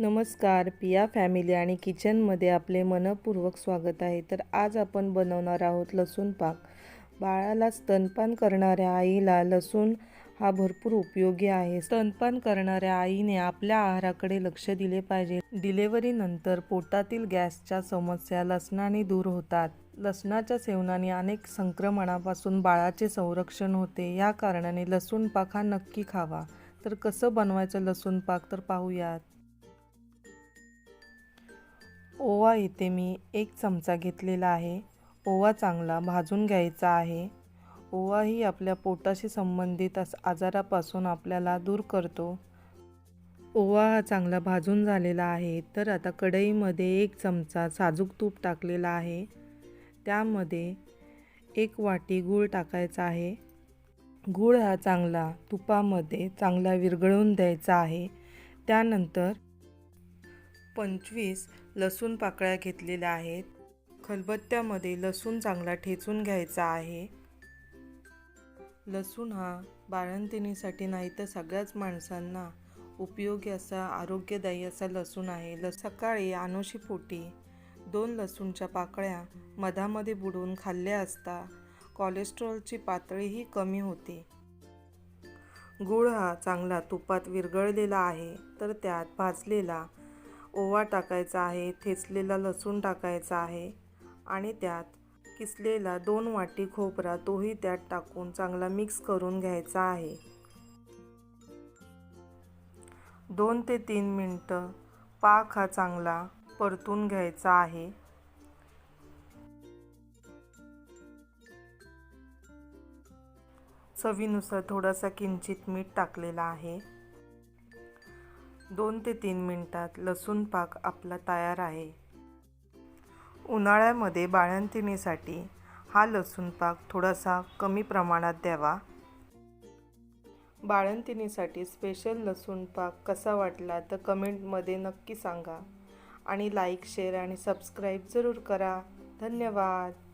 नमस्कार पिया फॅमिली आणि किचनमध्ये आपले मनपूर्वक स्वागत आहे. तर आज आपण बनवणार आहोत लसूण पाक. बाळाला स्तनपान करणाऱ्या आईला लसूण हा भरपूर उपयोगी आहे. स्तनपान करणाऱ्या आईने आपल्या आहाराकडे लक्ष दिले पाहिजे. डिलेवरीनंतर पोटातील गॅसच्या समस्या लसणाने दूर होतात. लसणाच्या सेवनाने अनेक संक्रमणापासून बाळाचे संरक्षण होते. या कारणाने लसूण पाक हा नक्की खावा. तर कसं बनवायचं लसूण पाक तर पाहूयात. ओवा इथे मी एक चमचा घेतलेला आहे. ओवा चांगला भाजून घ्यायचा आहे. ओवा ही आपल्या पोटाशी संबंधित अस आजारापासून आपल्याला दूर करतो. ओवा हा चांगला भाजून झालेला आहे. तर आता कढईमध्ये एक चमचा साजूक तूप टाकलेला आहे. त्यामध्ये एक वाटी गूळ टाकायचा आहे. गूळ हा चांगला तुपामध्ये चांगला विरघळून द्यायचा आहे. त्यानंतर पंचवीस लसूण पाकळ्या घेतलेल्या आहेत. खलबत्त्यामध्ये लसूण चांगला ठेचून घ्यायचा आहे. लसूण हा बाळंतिणीसाठी नाही तर सगळ्याच माणसांना उपयोगी असा आरोग्यदायी असा लसूण आहे. ल सकाळी पोटी दोन लसूणच्या पाकळ्या मधामध्ये बुडवून खाल्ल्या असता कोलेस्ट्रॉलची पातळीही कमी होते. गूळ हा चांगला तुपात विरघळलेला आहे तर त्यात भाजलेला ओवा टाकायचा आहे ठेचलेला लसूण टाकायचा आहे आणि त्यात किसलेला दोन वाटी खोबरा तोही त्यात टाकून चांगला मिक्स करून घ्यायचा आहे. दोन ते तीन मिनटं पाक हा चांगला परतून घ्यायचा आहे. चवीनुसार थोडासा किंचित मीठ टाकलेला आहे. दोन ते तीन मिनटात लसूण पाक आपला तयार आहे. उन्हाळ्यामध्ये बाळंतिणीसाठी हा लसूण पाक थोडासा कमी प्रमाणात द्यावा. बाळंतिणीसाठी स्पेशल लसूण पाक कसा वाटला तर कमेंटमध्ये नक्की सांगा. आणि लाईक शेअर आणि सबस्क्राईब जरूर करा. धन्यवाद.